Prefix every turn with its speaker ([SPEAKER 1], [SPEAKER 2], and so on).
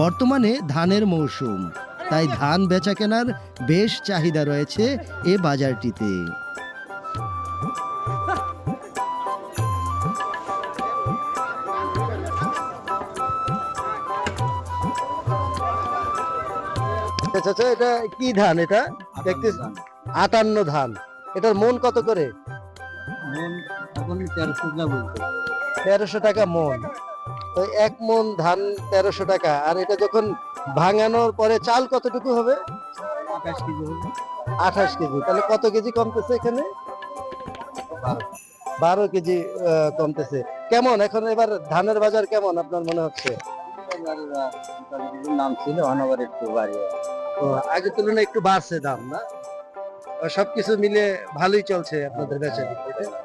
[SPEAKER 1] বর্তমানে ধানের মৌসুম। তাই ধান বেচা কেনার বেশ চাহিদা রয়েছে এ বাজারটিতে। আচ্ছা আচ্ছা এটা কি ধান এটা? দেখতেছি। আটান্ন ধান। এটার মন কত করে? তেরোশো টাকা মন তো এক মন ধান তেরোশো টাকা। আর এটা যখন ভাঙানোর পরে চাল কতটুকু হবে? আঠাশ কেজি তাহলে কত কেজি কমতেছে এখানে? বারো কেজি কমতেছে। কেমন? এখন এবার ধানের বাজার কেমন আপনার মনে হচ্ছে?
[SPEAKER 2] নাম ছিল অনবর একটু বাড়িয়ে।
[SPEAKER 1] ও, আগের তুলনায় একটু বাড়ছে দাম না? সবকিছু মিলে ভালোই চলছে আপনাদের বেচা বিক্রি, তাই না?